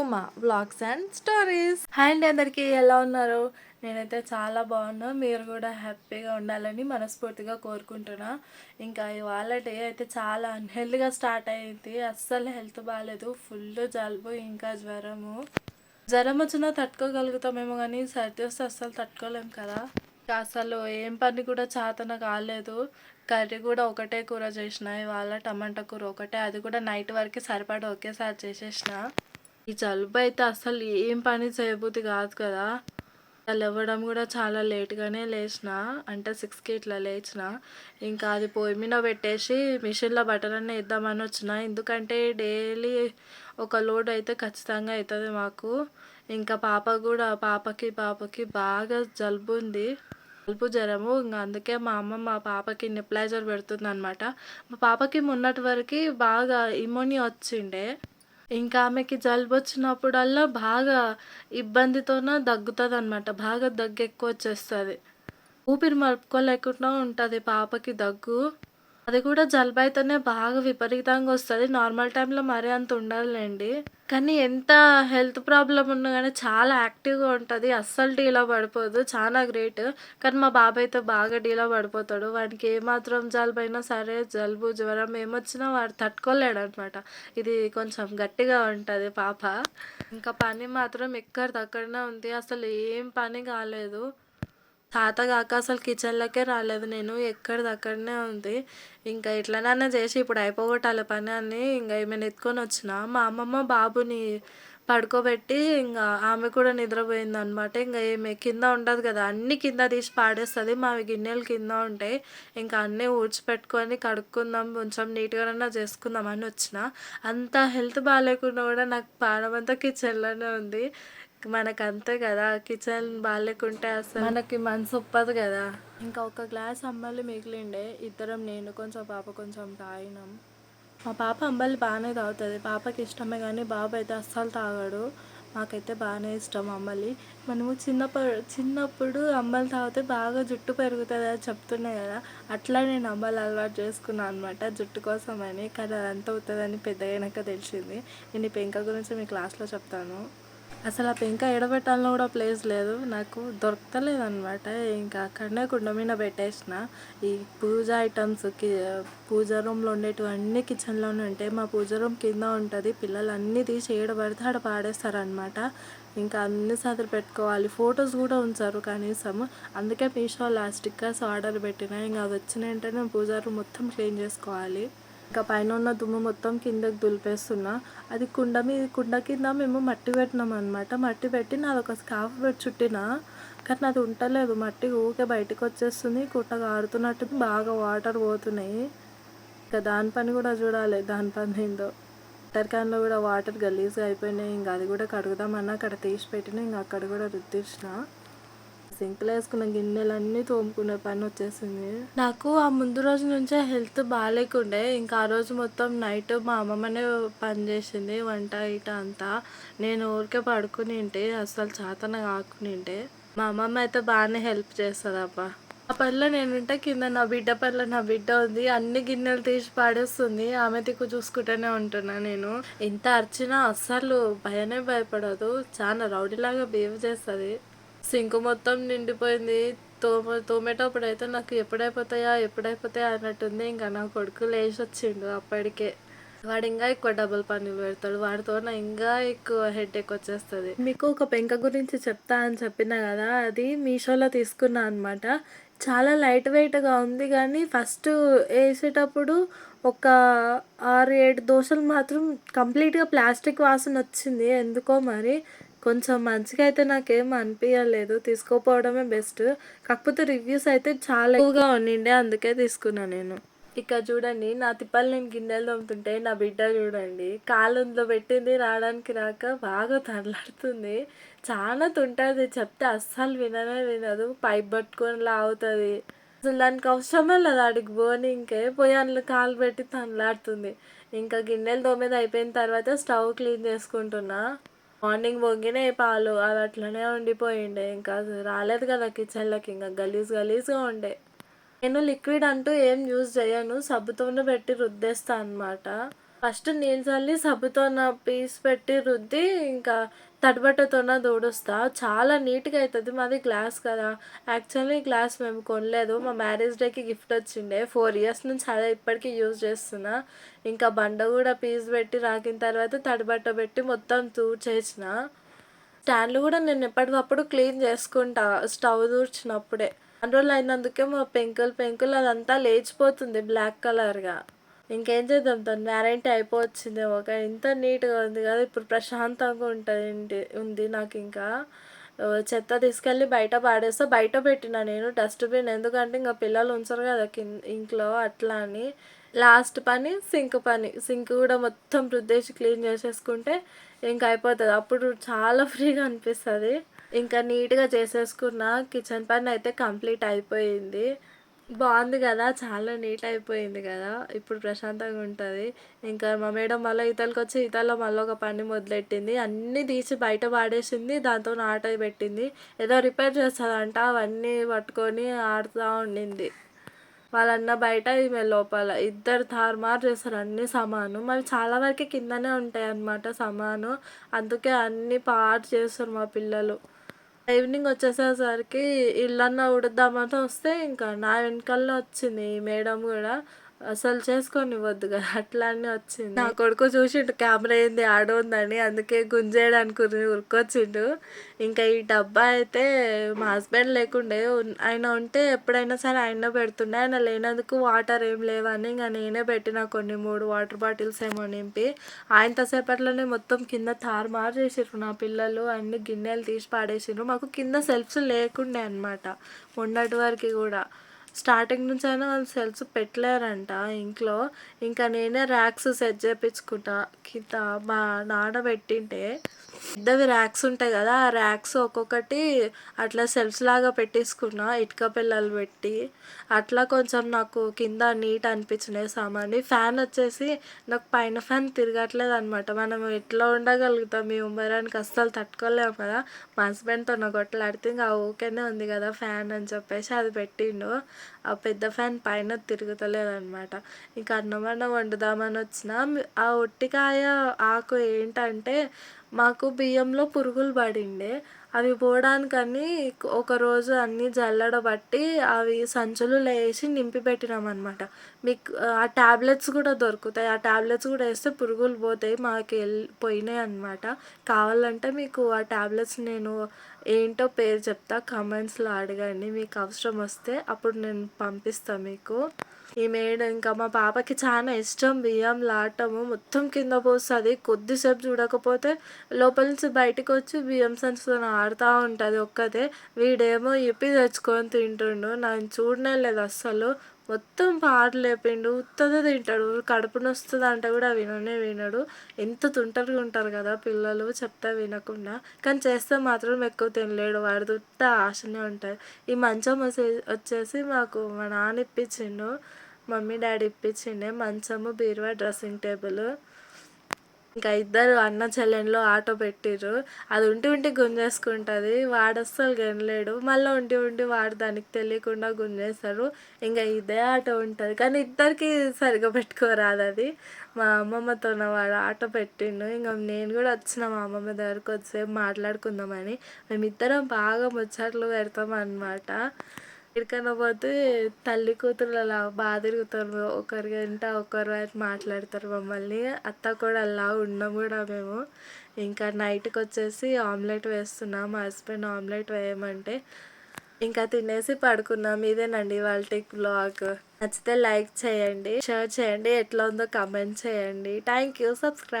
Uma vlogs and stories hi అండి అందరికీ ఎలా ఉన్నారు? నేనైతే చాలా బాగున్నా. మీరు కూడా హ్యాపీగా ఉండాలని మనస్ఫూర్తిగా కోరుకుంటున్నా. ఇంకా ఇవాళ డే అయితే చాలా అన్హెల్త్గా స్టార్ట్ అయింది. అస్సలు హెల్త్ బాగాలేదు ఫుల్ జలుబు ఇంకా జ్వరము. జ్వరం వచ్చినా తట్టుకోగలుగుతామేమో కానీ సర్ది వస్తే అస్సలు తట్టుకోలేం కదా. అసలు ఏం పని కూడా చాతన కాలేదు. కర్రీ కూడా ఒకటే కూర చేసిన. ఇవాళ టమాటా కూర ఒకటే. అది కూడా నైట్ వరకు సరిపడా ఒకేసారి చేసేసిన. ఈ జలుబు అయితే అసలు ఏం పని చేయబుద్ధి కాదు కదా. లేవడం కూడా చాలా లేట్గానే లేచిన అంటే సిక్స్కి ఇట్లా లేచిన ఇంకా అది పొయ్యి మీద పెట్టేసి మిషన్లో బట్టలన్నీ వేద్దామని వచ్చిన. ఎందుకంటే డైలీ ఒక లోడ్ అయితే ఖచ్చితంగా అవుతుంది మాకు. ఇంకా పాప కూడా పాపకి పాపకి బాగా జలుబు ఉంది. జలుబు జ్వరము ఇంకా అందుకే మా అమ్మ మా పాపకి నెప్లైజర్ పెడుతుంది అనమాట మా పాపకి మొన్నటి వరకు బాగా ఇమ్యూనియా వచ్చిండే. ఇంకా ఆమెకి జలుబు వచ్చినప్పుడల్లా బాగా ఇబ్బందితోన దగ్గుతుంది అనమాట బాగా దగ్గు ఎక్కువ వచ్చేస్తుంది ఊపిరి మలుపుకోలేకుండా ఉంటుంది పాపకి దగ్గు. అది కూడా జలుబు అయితేనే బాగా విపరీతంగా వస్తుంది. నార్మల్ టైంలో మరీ అంత ఉండాలండి కానీ ఎంత హెల్త్ ప్రాబ్లం ఉన్నా కానీ చాలా యాక్టివ్గా ఉంటుంది. అస్సలు డీలో పడిపోదు. చాలా గ్రేట్. కానీ మా బాబాయ్ అయితే బాగా డీలో పడిపోతాడు. వాడికి ఏమాత్రం జలుబు అయినా సరే జలుబు జ్వరం ఏమొచ్చినా వాడు తట్టుకోలేడు అనమాట ఇది కొంచెం గట్టిగా ఉంటుంది పాప. ఇంకా పని మాత్రం ఎక్కడిదక్కడనే ఉంది. అసలు ఏం పని కాలేదు. తాత కాక అసలు కిచెన్లోకే రాలేదు నేను ఎక్కడిదక్కడనే ఉంది. ఇంకా ఎట్లనైనా చేసి ఇప్పుడు అయిపోగొట్టాలి పని అని ఇంకా ఏమైనా ఎత్తుకొని వచ్చిన మా అమ్మమ్మ బాబుని పడుకోబెట్టి ఇంకా ఆమె కూడా నిద్రపోయింది అనమాట ఇంకా ఏమి కింద ఉండదు కదా అన్ని కింద తీసి పాడేస్తుంది మావి గిన్నెలు కింద ఉంటాయి. ఇంకా అన్నీ ఊడ్చిపెట్టుకొని కడుక్కుందాం కొంచెం నీట్గానైనా చేసుకుందాం అని వచ్చిన. అంత హెల్త్ బాగాలేకుండా కూడా నాకు పాడమంతా కిచెన్లోనే ఉంది. మనకంతే కదా కిచెన్ బాగాలేకుంటే అసలు మనకి మనసు ఒప్పదు కదా. ఇంకా ఒక గ్లాస్ అంబలి మిగిలిండే ఇద్దరం నేను కొంచెం పాప కొంచెం తాగినాం. మా పాప అంబలి బాగానే తాగుతుంది. పాపకి ఇష్టమే కానీ బాబు అయితే అస్సలు తాగాడు. మాకైతే బాగానే ఇష్టం అమ్మలి మనము చిన్నప్పుడు చిన్నప్పుడు అంబలి తాగితే బాగా జుట్టు పెరుగుతుంది అని చెప్తున్నాయి కదా. అట్లా నేను అంబలి అలవాటు చేసుకున్నాను అనమాట జుట్టు కోసం అని కానీ అదంతా అవుతుందని పెద్దగైనాక తెలిసింది. నేను ఈ పెంక గురించి మీ క్లాస్లో చెప్తాను. అసలు ఆ పెంక ఎడబెట్టాలని కూడా ప్లేస్ లేదు. నాకు దొరకలేదు అనమాట ఇంకా అక్కడనే కుండ మీద పెట్టేసిన. ఈ పూజ ఐటమ్స్కి పూజ రూమ్లో ఉండేటివన్నీ కిచెన్లోనే ఉంటాయి. మా పూజ రూమ్ కింద ఉంటుంది. పిల్లలు అన్నీ తీసి ఏడబడితే ఆడ పాడేస్తారనమాట ఇంకా అన్ని సదురు పెట్టుకోవాలి. ఫొటోస్ కూడా ఉంచారు కనీసం. అందుకే మీషో స్టిక్కర్స్ ఆర్డర్ పెట్టిన. ఇంకా అది వచ్చిన వెంటనే పూజ రూమ్ మొత్తం క్లీన్ చేసుకోవాలి. ఇంకా పైన ఉన్న దుమ్ము మొత్తం కిందకి దులిపేస్తున్నా. అది కుండ మీద కుండ కింద మేము మట్టి పెట్టినాం అనమాట మట్టి పెట్టి నాది ఒక స్కార్ఫ్ పెట్టి చుట్టిన. కానీ అది ఉంటలేదు. మట్టి ఊకే బయటకు వచ్చేస్తుంది. కుట్ట కారుతున్నట్టు బాగా వాటర్ పోతున్నాయి. ఇంకా దాని పని కూడా చూడాలి. దాని పని ఏందో. వాటర్ క్యాన్లో కూడా వాటర్ గలీజ్గా అయిపోయినాయి. ఇంకా అది కూడా కడుగుదామన్నా. అక్కడ తీసి పెట్టిన. ఇంకా అక్కడ కూడా రుద్దించిన సింక్లో వేసుకున్న గిన్నెలన్నీ తోముకునే పని వచ్చేసింది. నాకు ఆ ముందు రోజు నుంచే హెల్త్ బాగాలేకుండే. ఇంకా ఆ రోజు మొత్తం నైట్ మా అమ్మమ్మనే పని చేసింది వంట ఇట అంతా. నేను ఊరికే పడుకుని ఉంటే అసలు చాతన కాకునింటే మా అమ్మమ్మ అయితే బాగానే హెల్ప్ చేస్తుంది అబ్బా ఆ పనిలో నేనుంటే కింద నా బిడ్డ పనిలో నా బిడ్డ ఉంది. అన్ని గిన్నెలు తీసి పాడేస్తుంది. ఆమె దిక్కు చూసుకుంటూనే ఉంటున్నా నేను. ఎంత అరిచినా అస్సలు భయనే భయపడదు. చాలా రౌడీలాగా బిహేవ్ చేస్తుంది. సింక్ మొత్తం నిండిపోయింది. తోమ తోమేటప్పుడు అయితే నాకు ఎప్పుడైపోతాయా ఎప్పుడైపోతాయా అన్నట్టుంది. ఇంకా నా కొడుకు లేచి వచ్చిండు అప్పటికే. వాడు ఇంకా ఎక్కువ డబుల్ పని పెడతాడు. వాడితో ఇంకా ఎక్కువ హెడ్ ఎక్ వచ్చేస్తుంది. మీకు ఒక పెంక గురించి చెప్తా అని చెప్పిన కదా అది మీషోలో తీసుకున్నా అనమాట చాలా లైట్ వెయిట్గా ఉంది కానీ ఫస్ట్ వేసేటప్పుడు ఒక ఆరు ఏడు దోశలు మాత్రం కంప్లీట్గా ప్లాస్టిక్ వాసన వచ్చింది. ఎందుకో మరి కొంచెం మంచిగా అయితే నాకేం అనిపించలేదు తీసుకోపోవడమే బెస్ట్. కాకపోతే రివ్యూస్ అయితే చాలా ఎక్కువగా ఉండిండే అందుకే తీసుకున్నాను నేను. ఇక చూడండి నా తిప్పలు నేను గిన్నెలు తోముతుంటే నా బిడ్డ చూడండి కాలుందులో పెట్టింది రావడానికి రాక బాగా తరలాడుతుంది. చాలా తుంటుంది చెప్తే అస్సలు విననే వినదు. పైప్ పట్టుకొని లాగుతుంది. అసలు దానికి అవసరమే లేదు అడిగి పోని ఇంకే పోయి అందులో కాలు పెట్టి తనలాడుతుంది. ఇంకా గిన్నెలు తోమేది అయిపోయిన తర్వాత స్టవ్ క్లీన్ చేసుకుంటున్నా. మార్నింగ్ పొంగినే పాలు అది అట్లనే ఉండిపోయిండే. ఇంకా రాలేదు కదా కిచెన్లోకి ఇంకా గలీజ్ గలీజ్గా ఉండే. నేను లిక్విడ్ అంటూ ఏం యూజ్ చేయను సబ్బుతోనే పెట్టి రుద్దేస్తా అనమాట ఫస్ట్ నీళ్ళు చల్లి సబ్బుతోన పీస్ పెట్టి రుద్ది ఇంకా తడిబట్టతోన తుడుస్తా. చాలా నీట్గా అవుతుంది మాది గ్లాస్ కదా. యాక్చువల్లీ గ్లాస్ మేము కొనలేదు. మా మ్యారేజ్ డేకి గిఫ్ట్ వచ్చిండే. ఫోర్ ఇయర్స్ నుంచి అదే ఇప్పటికీ యూజ్ చేస్తున్నా. ఇంకా బండ కూడా పీస్ పెట్టి రాకిన తర్వాత తడిబట్ట పెట్టి మొత్తం తూడ్చేసిన స్టాండ్లు కూడా నేను ఎప్పటికప్పుడు క్లీన్ చేసుకుంటా. స్టవ్ తూడ్చినప్పుడే అన్ని రోజులు అయినందుకే మా పెంకులు పెంకులు అదంతా లేచిపోతుంది బ్లాక్ కలర్గా. ఇంకేం చేద్దాం తను వ్యారంటీ అయిపోవచ్చింది ఒక ఇంత నీట్గా ఉంది కదా ఇప్పుడు ప్రశాంతంగా ఉంటుంది ఉంది నాకు ఇంకా. చెత్త తీసుకెళ్ళి బయట పాడేస్తా బయట పెట్టిన నేను డస్ట్బిన్ ఎందుకంటే ఇంకా పిల్లలు ఉంచరు కదా కింద ఇంట్లో అట్లా అని. లాస్ట్ పని సింక్ పని సింక్ కూడా మొత్తం రుద్దేసి క్లీన్ చేసేసుకుంటే ఇంకా అయిపోతుంది. అప్పుడు చాలా ఫ్రీగా అనిపిస్తుంది. ఇంకా నీట్గా చేసేసుకున్న కిచెన్ పని అయితే కంప్లీట్ అయిపోయింది. బాగుంది కదా చాలా నీట్ అయిపోయింది కదా ఇప్పుడు ప్రశాంతంగా ఉంటుంది. ఇంకా మా మేడం మళ్ళీ ఈతలకి వచ్చి ఈతలో మళ్ళీ ఒక పని మొదలెట్టింది. అన్నీ తీసి బయట పాడేసింది దాంతో ఆట పెట్టింది. ఏదో రిపేర్ చేస్తుందంట అవన్నీ పట్టుకొని ఆడుతూ ఉండింది. వాళ్ళన్న బయట ఈమె లోపల. ఇద్దరు తారుమారు చేస్తారు అన్ని సమాను. మరి చాలా వరకు కిందనే ఉంటాయి అన్నమాట సమాను. అందుకే అన్నీ పాడు చేస్తారు మా పిల్లలు. ఈవినింగ్ వచ్చేసేసరికి ఇల్లన్న ఉడుద్దామని వస్తే ఇంకా నా వెనకాలనే వచ్చింది ఈ మేడం కూడా. అసలు చేసుకొని ఇవ్వద్దు కదా అట్లానే వచ్చింది. నా కొడుకు చూసిండు కెమెరా ఏంది? ఆడ ఉందని అందుకే గుంజేయడానికి ఉరుకొచ్చిండు ఇంకా ఈ డబ్బా అయితే మా హస్బెండ్ లేకుండే ఆయన ఉంటే ఎప్పుడైనా సరే ఆయన పెడుతుండే. ఆయన లేనందుకు వాటర్ ఏం లేవని ఇంకా నేనే పెట్టిన కొన్ని మూడు వాటర్ బాటిల్స్ ఏమో నింపి. ఆయనతో సేపట్లోనే మొత్తం కింద తారుమారు చేసిర్రు నా పిల్లలు. అన్ని గిన్నెలు తీసి పాడేసిర్రు. మాకు కింద సెల్ఫ్స్ లేకుండే అనమాట మొన్నటి వరకు కూడా. స్టార్టింగ్ నుంచి అయినా వాళ్ళు సెల్స్ పెట్టలేరంట ఇంట్లో. ఇంకా నేనే ర్యాక్స్ సెట్ చేయించుకుంటా కింద మా నాన్న పెట్టింటే పెద్దవి ర్యాక్స్ ఉంటాయి కదా ఆ ర్యాక్స్ ఒక్కొక్కటి అట్లా సెల్ఫ్స్ లాగా పెట్టేసుకున్నా ఇటుక పిల్లలు పెట్టి అట్లా కొంచెం నాకు కింద నీట్ అనిపించినాయి సామాన్ ఫ్యాన్ వచ్చేసి నాకు పైన ఫ్యాన్ తిరగట్లేదు అనమాట మనం ఎట్లా ఉండగలుగుతాం? ఈ ఉమ్మరానికి అస్సలు తట్టుకోలేము కదా. మా హస్బెండ్తో నాకు కొట్లాడితే ఇంకా ఓకేనే ఉంది కదా ఫ్యాన్ అని చెప్పేసి అది పెట్టిండు. ఆ పెద్ద ఫ్యాన్ పైన తిరుగుతలేదు అనమాట ఇంకా అన్నం అన్నం వండుదామని వచ్చిన ఆ ఒట్టికాయ ఆకు ఏంటంటే మాకు బియ్యంలో పురుగులు పడిండే. అవి పోవడానికని ఒకరోజు అన్నీ జల్లడబట్టి అవి సంచులు వేసి నింపి పెట్టినామన్నమాట. మీకు ఆ ట్యాబ్లెట్స్ కూడా దొరుకుతాయి. ఆ ట్యాబ్లెట్స్ కూడా వేస్తే పురుగులు పోతాయి మాకు వెళ్ళి పోయినాయి అనమాట కావాలంటే మీకు ఆ ట్యాబ్లెట్స్ నేను ఏంటో పేరు చెప్తా కమెంట్స్లో అడగండి. మీకు అవసరం వస్తే అప్పుడు నేను పంపిస్తాను మీకు. ఈ మేడ ఇంకా మా పాపకి చాలా ఇష్టం. బియ్యం లాటము మొత్తం కింద పోస్తుంది. కొద్దిసేపు చూడకపోతే లోపల నుంచి బయటకు వచ్చి బియ్యం సంచుతో ఆడుతూ ఉంటుంది ఒక్కతే. వీడేమో ఇప్పి తెచ్చుకొని తింటుండు. నేను చూడనే లేదు అస్సలు. మొత్తం పాటలు లేపిండు ఉత్తదే తింటాడు. కడుపు నొస్తుంది అంటే కూడా విననే వినడు. ఎంత తుంటరిగా ఉంటారు కదా పిల్లలు చెప్తే వినకుండా. కానీ చేస్తే మాత్రం ఎక్కువ తినలేడు. వాడి దుట్ట ఆశనే ఉంటుంది. ఈ మంచం వచ్చేసి మాకు మా నాన్న ఇప్పించిండు. మమ్మీ డాడీ ఇప్పించిండే మంచము బీరువా డ్రెస్సింగ్ టేబుల్. ఇంకా ఇద్దరు అన్న చెల్లెళ్ళు ఆటో పెట్టిర్రు. అది ఉంటి ఉంటి గుంజేసుకుంటుంది. వాడు అస్సలు గెనలేడు. మళ్ళీ ఉంటి ఉండి వాడు దానికి తెలియకుండా గుంజేస్తారు. ఇంకా ఇదే ఆటో ఉంటుంది. కానీ ఇద్దరికి సరిగా పెట్టుకోరాదు అది. మా అమ్మమ్మతో వాడు ఆటో పెట్టిండు. ఇంకా నేను కూడా వచ్చిన మా అమ్మమ్మ దగ్గరకు వచ్చేసేపు మాట్లాడుకుందామని. మేమిద్దరం బాగా ముచ్చట్లు పెడతాం అనమాట ఎక్కడికైనా పోతే తల్లి కూతురు అలా బాగా తిరుగుతారు. ఒకరి గంట ఒకరు అయితే మాట్లాడతారు మమ్మల్ని. అత్త కూడా అలా ఉన్నాం కూడా మేము. ఇంకా నైట్కి వచ్చేసి ఆమ్లెట్ వేస్తున్నాం. మా హస్బెండ్ ఆమ్లెట్ వేయమంటే ఇంకా తినేసి పడుకున్నాం. ఇదేనండి వాళ్ళ బ్లాగ్ నచ్చితే లైక్ చేయండి షేర్ చేయండి. ఎట్లా ఉందో కమెంట్ చేయండి. Thank you. సబ్స్క్రైబ్